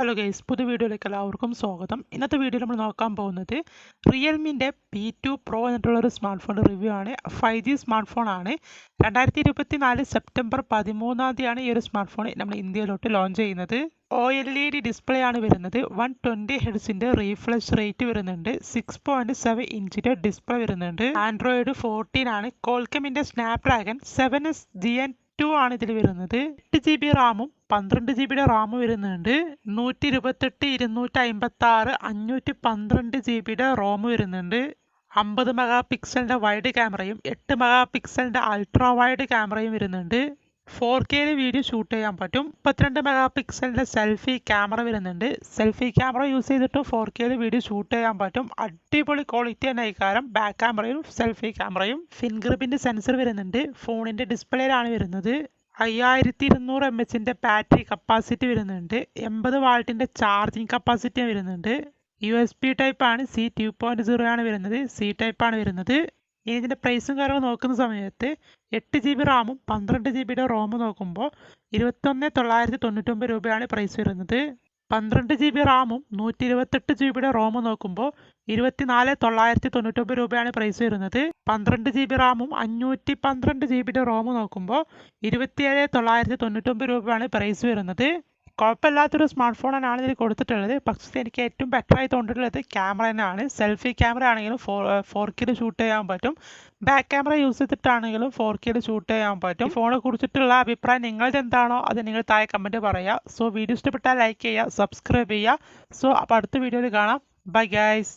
Hello guys പുതിയ വീഡിയോയിലേക്ക് എല്ലാവർക്കും സ്വാഗതം. ഇന്നത്തെ വീഡിയോയിൽ നമ്മൾ നോക്കാൻ പോകുന്നത് റിയൽമിന്റെ പി ടു പ്രോ എന്നിട്ടുള്ള ഒരു സ്മാർട്ട് ഫോൺ റിവ്യൂ ആണ്. ഫൈവ് ജി സ്മാർട്ട് ഫോൺ ആണ്. രണ്ടായിരത്തി ഇരുപത്തി നാല് സെപ്റ്റംബർ പതിമൂന്നാം തീയതിയാണ് ഈ ഒരു സ്മാർട്ട് ഫോൺ നമ്മൾ ഇന്ത്യയിലോട്ട് ലോഞ്ച് ചെയ്യുന്നത്. O L E D display ആണ് വരുന്നത്. വൺ ട്വന്റി ഹെഡ്സിന്റെ റീഫ്ലഷ് റേറ്റ് വരുന്നുണ്ട്. സിക്സ് പോയിന്റ് സെവൻ ഇഞ്ചിന്റെ ഡിസ്പ്ലേ വരുന്നുണ്ട്. ആൻഡ്രോയിഡ് ഫോർട്ടീൻ ആണ്. കോൾക്കമിന്റെ Snapdragon seven S gen two ആണ് ഇതിൽ വരുന്നത്. എട്ട് ജി ബി റാമും പന്ത്രണ്ട് ജി ബിയുടെ റാം വരുന്നുണ്ട്. നൂറ്റി ഇരുപത്തെട്ട് ഇരുന്നൂറ്റി അമ്പത്തി ആറ് അഞ്ഞൂറ്റി പന്ത്രണ്ട് ജി ബിയുടെ റോം വരുന്നുണ്ട്. അമ്പത് മെഗാ പിക്സലിന്റെ വൈഡ് ക്യാമറയും എട്ട് മെഗാ പിക്സലിന്റെ അൾട്രാ വൈഡ് ക്യാമറയും വരുന്നുണ്ട്. ഫോർ കെയിൽ വീഡിയോ ഷൂട്ട് ചെയ്യാൻ പറ്റും. മുപ്പത്തിരണ്ട് മെഗാ പിക്സലിന്റെ സെൽഫി ക്യാമറ വരുന്നുണ്ട്. സെൽഫി ക്യാമറ യൂസ് ചെയ്തിട്ട് ഫോർ കെയിൽ വീഡിയോ ഷൂട്ട് ചെയ്യാൻ പറ്റും. അടിപൊളി ക്വാളിറ്റി തന്നെ കാരണം ബാക്ക് ക്യാമറയും സെൽഫി ക്യാമറയും ഫിംഗർ പ്രിന്റ് സെൻസർ വരുന്നുണ്ട്. ഫോണിന്റെ ഡിസ്പ്ലേയിലാണ് വരുന്നത്. അയ്യായിരത്തി ഇരുന്നൂറ് എം എച്ചിന്റെ ബാറ്ററി കപ്പാസിറ്റി വരുന്നുണ്ട്. എൺപത് വാൾട്ടിന്റെ ചാർജിങ് കപ്പാസിറ്റി വരുന്നുണ്ട്. യു എസ് പി ടൈപ്പാണ് സി ടു പോയിന്റ് സീറോ ആണ് വരുന്നത്. സി ടൈപ്പാണ് വരുന്നത്. ഇനി ഇതിന്റെ പ്രൈസും കാര്യങ്ങളും നോക്കുന്ന സമയത്ത് എട്ട് ജി ബി റാമും പന്ത്രണ്ട് ജി ബിയുടെ റോമും നോക്കുമ്പോൾ ഇരുപത്തൊന്ന് തൊള്ളായിരത്തി തൊണ്ണൂറ്റൊമ്പത് രൂപയാണ് പ്രൈസ് വരുന്നത്. പന്ത്രണ്ട് ജി ബി റാമും നൂറ്റി ഇരുപത്തെട്ട് ജി ബിയുടെ റോമും നോക്കുമ്പോൾ ഇരുപത്തിനാല് തൊള്ളായിരത്തി തൊണ്ണൂറ്റൊമ്പത് രൂപയാണ് പ്രൈസ് വരുന്നത്. പന്ത്രണ്ട് ജി ബി റാമും അഞ്ഞൂറ്റി പന്ത്രണ്ട് ജി ബിയുടെ റോമും നോക്കുമ്പോൾ ഇരുപത്തിയേഴ് തൊള്ളായിരത്തി തൊണ്ണൂറ്റൊമ്പത് രൂപയാണ് പ്രൈസ് വരുന്നത്. കുഴപ്പമില്ലാത്തൊരു സ്മാർട്ട് തന്നെയാണ് ഇതിൽ കൊടുത്തിട്ടുള്ളത്. പക്ഷേ എനിക്ക് ഏറ്റവും ബെറ്ററായി തോന്നിയിട്ടുള്ളത് ക്യാമറ തന്നെയാണ്. സെൽഫി ക്യാമറ ആണെങ്കിലും ഫോർ ഫോർ കെയിൽ ഷൂട്ട് ചെയ്യാൻ പറ്റും. ബാക്ക് ക്യാമറ യൂസ് ചെയ്തിട്ടാണെങ്കിലും ഫോർ കെയിൽ ഷൂട്ട് ചെയ്യാൻ പറ്റും. ഫോണെ കുറിച്ചിട്ടുള്ള അഭിപ്രായം നിങ്ങളുടെ എന്താണോ അത് നിങ്ങൾ താഴെ കമന്റ് പറയുക സോ വീഡിയോ ഇഷ്ടപ്പെട്ടാൽ ലൈക്ക് ചെയ്യുക സബ്സ്ക്രൈബ് ചെയ്യുക സോ അപ്പോൾ അടുത്ത വീഡിയോയിൽ കാണാം. Bye guys